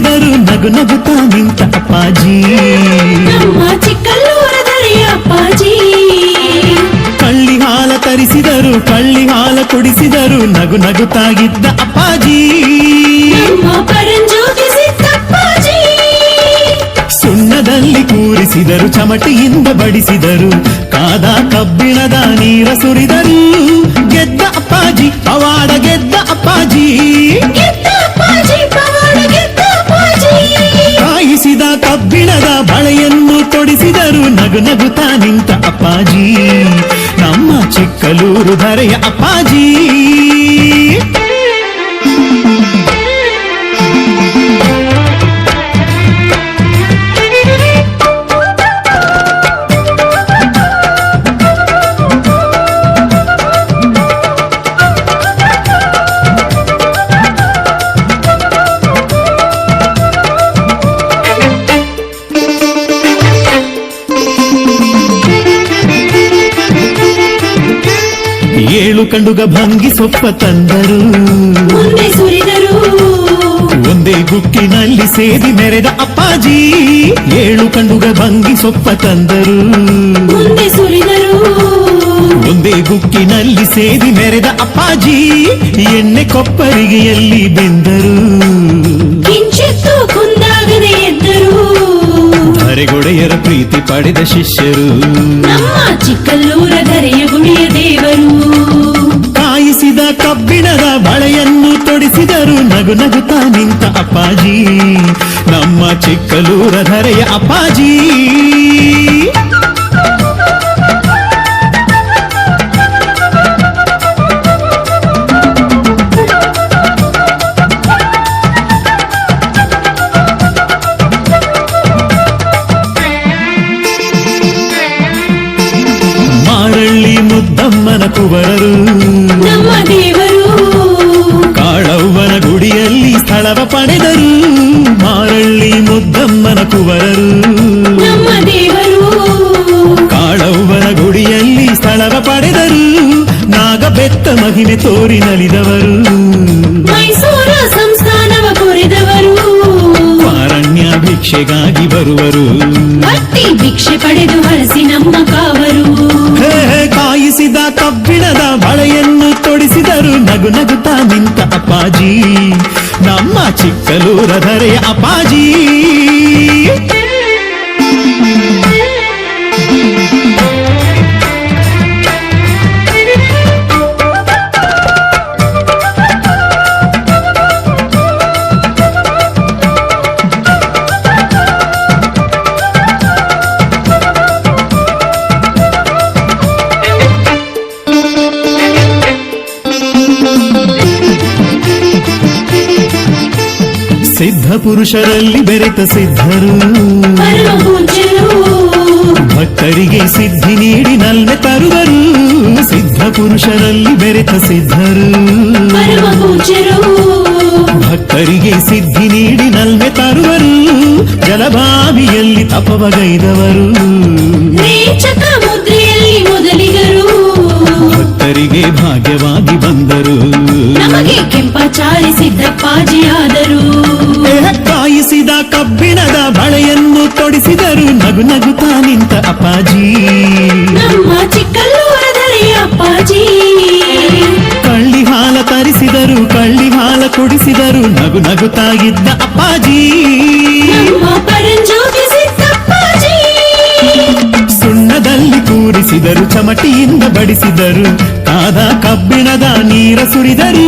ನಗು ನಗುತ್ತಾ ನಿಂತ ಅಪ್ಪಾಜಿ. ಕಳ್ಳಿ ಹಾಲ ತರಿಸಿದರು ಕಳ್ಳಿ ಹಾಲ ಕುಡಿಸಿದರು ನಗು ನಗುತ್ತಾಗಿದ್ದ ಅಪ್ಪಾಜಿ. ಸುಣ್ಣದಲ್ಲಿ ಕೂರಿಸಿದರು ಚಮಟಿಯಿಂದ ಬಡಿಸಿದರು ಕಾದ ಕಬ್ಬಿಣದ ನೀರ ಸುರಿದರು. ನಗು ನಗುತ್ತಾ ನಿಂತ ಅಪ್ಪಾಜಿ ನಮ್ಮ ಚಿಕ್ಕಲೂರು ಧರೆಯ ಅಪ್ಪಾಜಿ ಕಂಡುಗ ಭಂಗಿ ಸೊಪ್ಪ ತಂದರು. ಒಂದೇ ಗುಕ್ಕಿನಲ್ಲಿ ಸೇರಿ ಮೆರೆದ ಅಪ್ಪಾಜಿ ಏಳು ಕಂಡುಗ ಭಂಗಿ ಸೊಪ್ಪ ತಂದರು. ಒಂದೇ ಗುಕ್ಕಿನಲ್ಲಿ ಸೇರಿ ಮೆರೆದ ಅಪ್ಪಾಜಿ ಎಣ್ಣೆ ಕೊಪ್ಪರಿಗೆಯಲ್ಲಿ ಬೆಂದರು. ಧರೆಗೊಡೆಯರ ಪ್ರೀತಿ ಪಡೆದ ಶಿಷ್ಯರು. ಚಿಕ್ಕಲ್ಲೂರ ಧರೆಯ ಗುಡಿಯ ದೇವರು. ಕಬ್ಬಿಣದ ಬಳೆಯನ್ನು ತೊಡಿಸಿದರು ನಗು ನಗುತ್ತಾ ನಿಂತ ಅಪ್ಪಾಜಿ ನಮ್ಮ ಚಿಕ್ಕಲೂರ ಧರೆಯ ಅಪ್ಪಾಜಿ ಮಾರಳ್ಳಿ ಮುದ್ದಮ್ಮನ ಕುವರರು ಮುದ್ದಮ್ಮನ ಕುವರರು. ನಮ್ಮ ದೇವರು. ಕಾಳವ್ವನ ಗುಡಿಯಲ್ಲಿ ಸ್ಥಳವ ಪಡೆದರು. ನಾಗಬೆತ್ತ ಮಹಿಮೆ ತೋರಿ ನಲಿದವರು. ಮೈಸೂರ ಸಂಸ್ಥಾನವ ಕೊರೆದವರು. ಪಾರಣ್ಯ ಭಿಕ್ಷೆಗಾಗಿ ಬರುವರು. ಭಕ್ತಿ ಭಿಕ್ಷೆ ಪಡೆದು ಹರಸಿ ಚಿಕ್ಕಲೂರ ಧರೆಯ ಅಪ್ಪಾಜಿ ಸಿದ್ಧ ಪುರುಷರಲ್ಲಿ ಬೆರೆತ ಸಿದ್ಧರು ಪರಮ ಪೂಜ್ಯರು ಭಕ್ತರಿಗೆ ಸಿದ್ಧಿ ನೀಡಿ ನಲ್ಲೆ ತರುವರು ಸಿದ್ಧ ಪುರುಷರಲ್ಲಿ ಬೆರೆತ ಸಿದ್ಧರು ಪರಮ ಪೂಜ್ಯರು ಭಕ್ತರಿಗೆ ಸಿದ್ಧಿ ನೀಡಿ ನಲ್ಲೆ ತರುವರು ಜಲಭಾವಿಯಲ್ಲಿ ತಪವಗೈದವರು ರೇಚಕ ಮುದ್ರೆಯಲ್ಲಿ ಮೊದಲಿಗರು ಭಕ್ತರಿಗೆ ಭಾಗ್ಯವಾಗಿ ಬಂದರು ನಮಗೆ ಕೆಂಪಾಚಾರಿ ಸಿದ್ದಪ್ಪಾಜಿಯಾದರು ಬಳೆಯನ್ನು ನಗು ನಗುತ್ತಾ ನಿಂತ ಅಪ್ಪಾಜಿ. ನಮ್ಮ ಧರೆಯ ಅಪ್ಪಾಜಿ. ಕಳ್ಳಿ ಹಾಲ ತರಿಸಿದರು ಕಳ್ಳಿ ಹಾಲ ಕುಡಿಸಿದರು ನಗು ನಗುತ್ತಾಗಿದ್ದ ಅಪ್ಪಾಜಿ. ಸುಣ್ಣದಲ್ಲಿ ಕೂರಿಸಿದರು ಚಮಟಿಯಿಂದ ಬಡಿಸಿದರು ಕಾದ ಕಬ್ಬಿಣದ ನೀರ ಸುರಿದರು.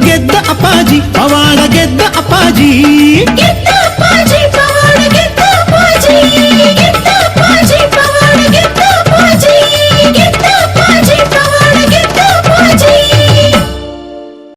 ಗೆದ್ದ ಅಪ್ಪಾಜಿ ಪವಾಡ ಗೆದ್ದ ಅಪ್ಪಾಜಿ.